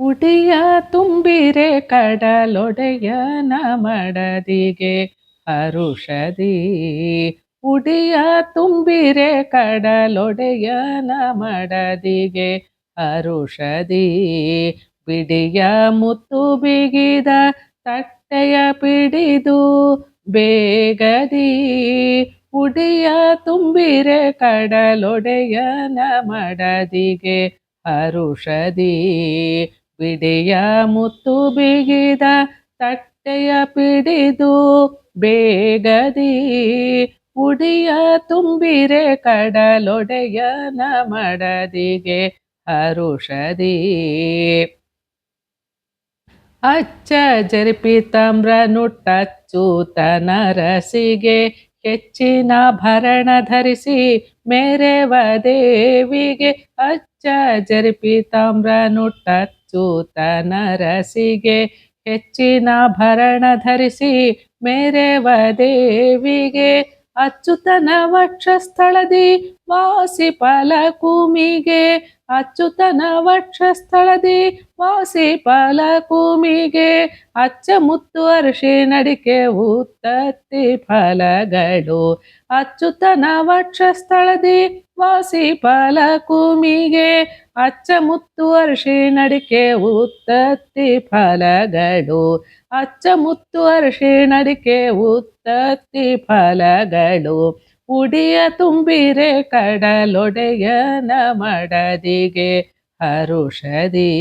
ಉಡಿಯ ತುಂಬಿರೆ ಕಡಲೊಡೆಯ ಮಡದಿಗೆ ಅರುಷದಿ ಉಡಿಯ ತುಂಬಿರೆ ಕಡಲೊಡೆಯ ಮಡದಿಗೆ ಅರುಷದಿ ಬಿಡಿಯ ಮುತ್ತು ಬಿಗಿದ ತಟ್ಟೆಯ ಪಿಡಿದು ಬೇಗದಿ. ಉಡಿಯ ತುಂಬಿರೆ ಕಡಲೊಡೆಯ ಮಡದಿಗೆ ಹರುಷದಿ. ಬಿಡಿಯ ಮುತ್ತು ಬಿಗಿದ ತಟ್ಟೆಯ ಪಿಡಿದು ಬೇಗದಿ ಉಡಿಯ ತುಂಬಿರೆ ಕಡಲೊಡೆಯನ ಮಡದಿಗೆ ಹರುಷದಿ. ಅಚ್ಚ ಜರಿಪಿತಮ್ರ ನುಟ್ಟಚ್ಚೂತನ ರಸಿಗೆ ಹೆಚ್ಚಿನ ಭರಣ ಧರಿಸಿ ಮೇರೆವ ದೇವಿಗೆ ಅಚ್ಚ ಜರಿಪಿತಾಮ್ರ ನುಟ್ಟಚ್ಚೂತನ ರಸಿಗೆ ಹೆಚ್ಚಿನ ಭರಣ ಧರಿಸಿ ಮೇರೆವ ದೇವಿಗೆ ಅಚ್ಚುತನ ವಕ್ಷಸ್ಥಳದಿ ವಾಸಿ ಫಲಕುಮಿಗೆ. ಕೂಮಿಗೆ ಅಚ್ಚುತನ ವಕ್ಷಸ್ಥಳದಿ ವಾಸಿ ಫಲಕುಮಿಗೆ. ಅಚ್ಚ ಮುತ್ತು ಅರಿಶಿ ನಡಿಕೆ ಉತ್ತತ್ತಿ ಫಲಗಳು. ಅಚ್ಯುತನ ವಕ್ಷಸ್ಥಳದಿ ವಾಸಿ ಫಲ ಕೂಮಿಗೆ ಅಚ್ಚ ಮುತ್ತು ಅರಿಶಿ ನಡಿಕೆ ಉತ್ತತ್ತಿ ಫಲಗಳು. ಅಚ್ಚ ಮುತ್ತು ಅರಿಶಿ ನಡಿಕೆ ಉತ್ತತ್ತಿ ಫಲಗಳು. ಉಡಿಯ ತುಂಬಿರೆ ಕಡಲೊಡೆಯನ ಮಡದಿಗೆ ಹರುಷದಿ.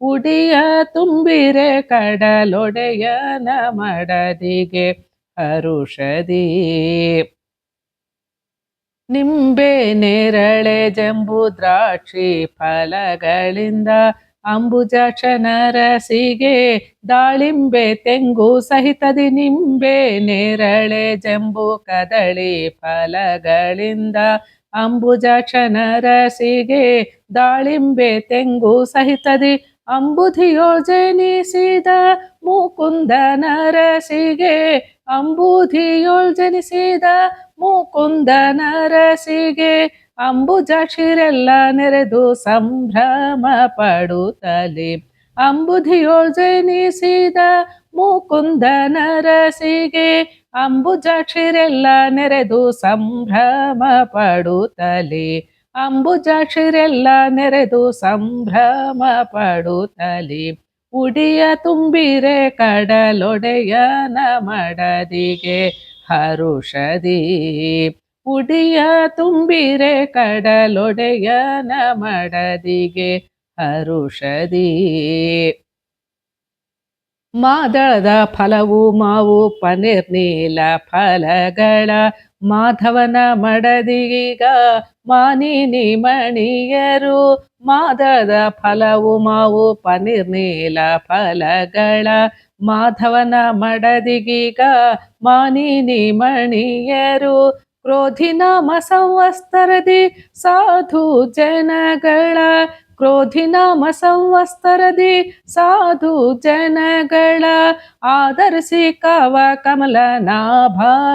ಉಡಿಯ ತುಂಬಿರೆ ಕಡಲೊಡೆಯನ ಮಡದಿಗೆ ಹರುಷದಿ. ನಿಂಬೆ ನೇರಳೆ ಜಂಬು ದ್ರಾಕ್ಷಿ ಫಲಗಳಿಂದ ಅಂಬುಜ ಚನರಸಿಗೆ ದಾಳಿಂಬೆ ತೆಂಗು ಸಹಿತದಿ ನಿಂಬೆ ನೇರಳೆ ಜಂಬು ಕದಳಿ ಫಲಗಳಿಂದ ಅಂಬುಜ ಚನರಸಿಗೆ ದಾಳಿಂಬೆ ತೆಂಗು ಸಹಿತದಿ ಅಂಬುಧಿಯೋಜನಿಸಿದ ಮುಕುಂದನ ರಸಿಗೆ ಅಂಬುಧಿಯೋಜನಿಸಿದ ಮುಕುಂದನ ರಸಿಗೆ ಅಂಬುಜಾಕ್ಷಿರೆಲ್ಲ ನೆರೆದು ಸಂಭ್ರಮ ಪಡುತ್ತಲಿ ಅಂಬುಧಿಯೋಜನಿಸಿದ ಮುಕುಂದನ ರಸಿಗೆ ಅಂಬುಜಾಕ್ಷಿರೆಲ್ಲ ನೆರೆದು ಸಂಭ್ರಮ ಪಡುತ್ತಲಿ ಅಂಬುಜಾಕ್ಷಿರೆಲ್ಲ ನೆರೆದು ಸಂಭ್ರಮ ಪಡುತ್ತಲಿ ಉಡಿಯ ತುಂಬಿರೆ ಕಡಲೊಡೆಯನ ಮಡದಿಗೆ ಹರುಷದಿ. ಉಡಿಯ ತುಂಬಿರೆ ಕಡಲೊಡೆಯನ ಮಡದಿಗೆ ಹರುಷದಿ. ಮಾದಳದ ಫಲವು ಮಾವು, ಪನೀರ್ ನೀಲ ಫಲಗಳ ಮಾಧವನ ಮಡದಿಗ ಮಾನಿನಿ ಮಣಿಯರು, ಮಾದಳದ ಫಲವು ಮಾವು, ಪನೀರ್ ನೀಲ ಫಲಗಳ ಮಾಧವನ ಮಡದಿಗೀಗ. ಮಾನಿನಿ ಮಣಿಯರು ಕ್ರೋಧಿನ ಮಸವಸ್ತರದಿ ಸಾಧು ಜನಗಳ ಕ್ರೋಧಿನಾಮ ಸಂವಸ್ತರದಿ ಸಾಧು ಜನಗಳ ಆದರಿಸಿ ಕಾವ ಕಮಲ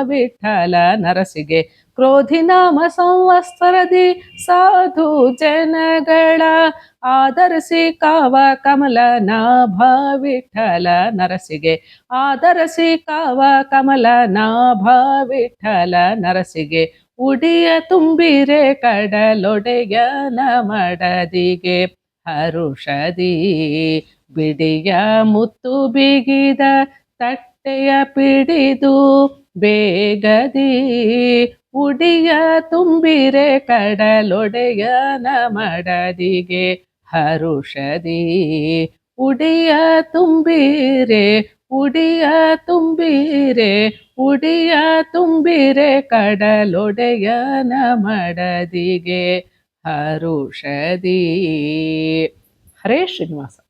ವಿಠಲ ನರಸಿಗೆ. ಕ್ರೋಧಿನಾಮ ಸಂವಸ್ತರದಿ ಸಾಧು ಜನಗಳ ಆದರಿಸಿ ಕಾವ ಕಮಲ ನಾಭ ವಿಠಲ ನರಸಿಗೆ. ಆದರಿಸಿ ಕಾವ ಕಮಲ ನಾಭ ವಿಠಲ ನರಸಿಗೆ. ಉಡಿಯ ತುಂಬಿರೆ ಕಡಲೊಡೆಯನ ಮಡದಿಗೆ ಹರುಷದಿ. ಬಿಡಿಯ ಮುತ್ತು ಬಿಗಿದ ತಟ್ಟೆಯ ಪಿಡಿದು ಬೇಗದಿ. ಉಡಿಯ ತುಂಬಿರೆ ಕಡಲೊಡೆಯನ ಮಡದಿಗೆ ಹರುಷದಿ. ಉಡಿಯ ತುಂಬಿರೆ ಉಡಿಯ ತುಂಬಿರೆ ಉಡಿಯ ತುಂಬಿರೆ ಕಡಲೊಡೆಯನ ಮಡದಿಗೆ ಹರುಷದಿ. ಹರೇ ಶ್ರೀನಿವಾಸ.